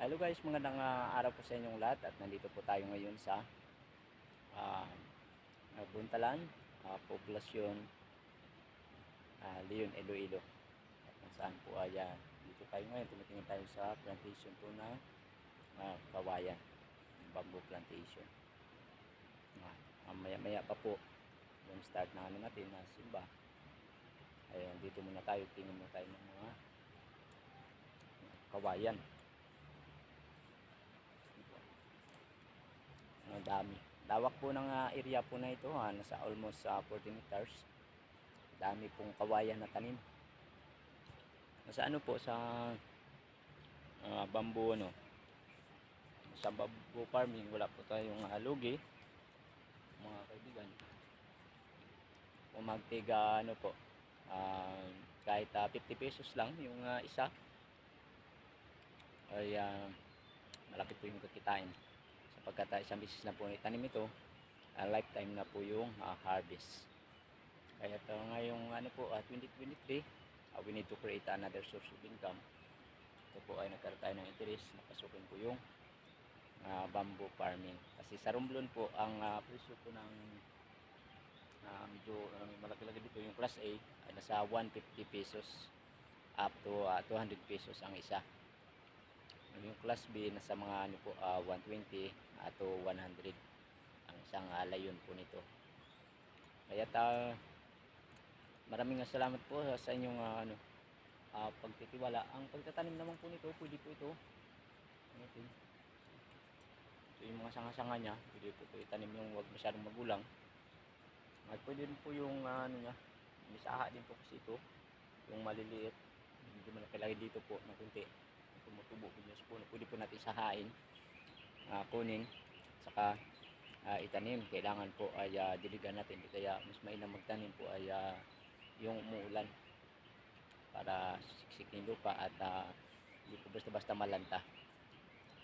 Hello guys, magandang ah, araw po sa inyong lahat at nandito po tayo ngayon sa uh, Buntalan, ah, Poblasyon, ah, Leon, Iloilo. At saan po ay ah, dito tayo ngayon, tumitingin tayo sa plantation po na ah, kawayan, bamboo plantation. Ah, maya maya pa po yung start na ano natin na simba. Ayan, dito muna tayo, tingin muna tayo ng mga kawayan. Ang dami. Lawak po ng ah, area po na ito, ha, nasa almost ah, 40 meters. Dami pong kawayan na tanim. Nasa ano po sa ah, bamboo ano. Sa bamboo farming wala po tayong uh, lugi. Mga kaibigan. Kung magtiga ano po, ah, kahit ah, 50 pesos lang yung ah, isa ay ah, malaki po yung kakitain sapagkat uh, isang bisis na po itanim ito uh, lifetime na po yung uh, harvest. Kaya ito ngayong ano po uh, 2023 uh, we need to create another source of income. Ito po ay nagkaroon tayo ng interest napasukin po yung uh, bamboo farming. Kasi sa Romblon po ang uh, presyo po ng uh, medyo uh, malaki-laki dito yung class A ay nasa 150 pesos up to uh, 200 pesos ang isa yung class B nasa mga ano po ah, 120 to 100 ang isang uh, layon po nito. Kaya ta maraming nga salamat po sa inyong ah, ano ah, pagtitiwala. Ang pagtatanim naman po nito pwede po ito. Ano ito ito yung mga sanga-sanga niya pwede po ito itanim yung wag masyadong magulang. At pwede rin po yung ah, ano niya misaha din po kasi ito. Yung maliliit. Hindi malaki lagi dito po na kunti tumutubo po yung spoon. Pwede po natin sahain, uh, kunin, saka uh, itanim. Kailangan po ay uh, diligan natin. Kaya mas mainam magtanim po ay uh, yung umuulan para siksikin lupa at uh, hindi po basta-basta malanta.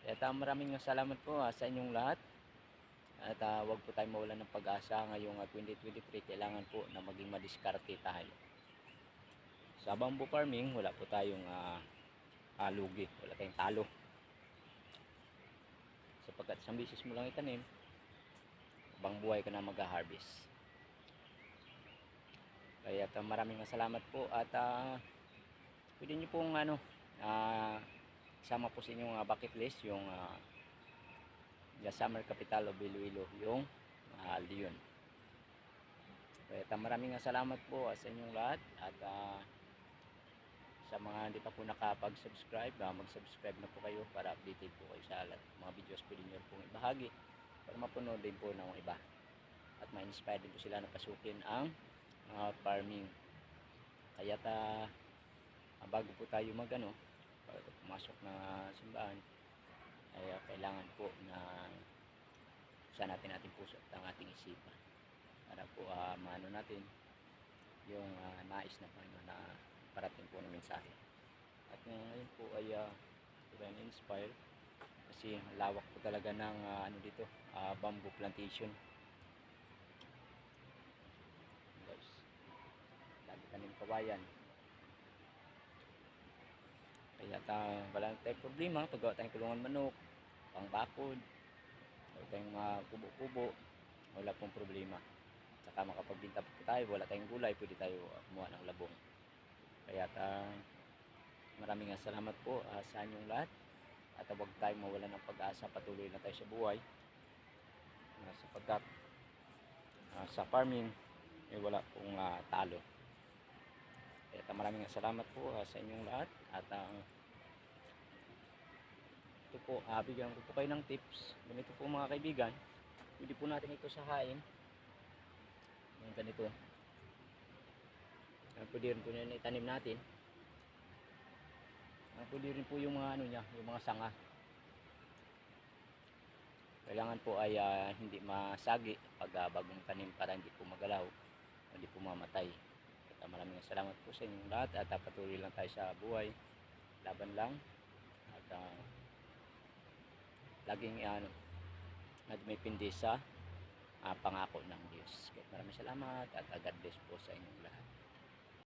Kaya uh, maraming salamat po uh, sa inyong lahat. At uh, wag po tayo mawalan ng pag-asa ngayong uh, 2023. Kailangan po na maging madiskarte tayo. Sa bamboo farming, wala po tayong uh, ah, lugi wala tayong talo. Sapagkat isang bisis mo lang itanim bang buhay ka na mag-harvest. Kaya uh, maraming salamat po at uh, pwede nyo pong ano uh, sama po sa inyong uh, bucket list yung uh, the summer capital of Iloilo yung uh, Leon. Kaya uh, maraming salamat po uh, sa inyong lahat at uh, sa mga hindi pa po nakapag-subscribe, uh, mag-subscribe na po kayo para updated po kayo sa lahat mga videos pwede nyo pong ibahagi para mapanood din po ng iba. At ma-inspire din po sila na pasukin ang uh, farming. Kaya ta uh, bago po tayo mag ano bago pumasok na simbahan ay uh, kailangan po na sa natin ating puso at ang ating isipan. Para po uh, maano natin yung uh, nais na Panginoon na parating po ng mensahe. At ngayon po ay uh, inspire kasi lawak po talaga ng uh, ano dito, uh, bamboo plantation. Guys, lagi tanim kawayan. Kaya ta, wala tayong problema pag gawa tayong kulungan manok, pangbakod, gawa tayong mga kubo-kubo, wala pong problema. Saka makapagbinta po tayo, wala tayong gulay, pwede tayo kumuha ng labong. Kaya uh, maraming salamat po uh, sa inyong lahat. At huwag tayong mawala ng pag-asa. Patuloy na tayo sa buhay. Uh, sapagkat uh, sa farming eh, wala pong uh, talo. Kaya uh, maraming salamat po uh, sa inyong lahat. At uh, ito po, uh, bigyan ko po kayo ng tips. Ganito po mga kaibigan. Pwede po natin ito sahain. Yung ganito. Uh, pwede rin po na itanim natin. Uh, pwede rin po yung mga ano niya, yung mga sanga. Kailangan po ay uh, hindi masagi pag uh, bagong tanim para hindi po magalaw, hindi po mamatay. At uh, maraming salamat po sa inyong lahat at uh, patuloy lang tayo sa buhay. Laban lang. At uh, laging ano, uh, may pindi sa uh, pangako ng Diyos. Kaya maraming salamat at uh, God bless po sa inyong lahat.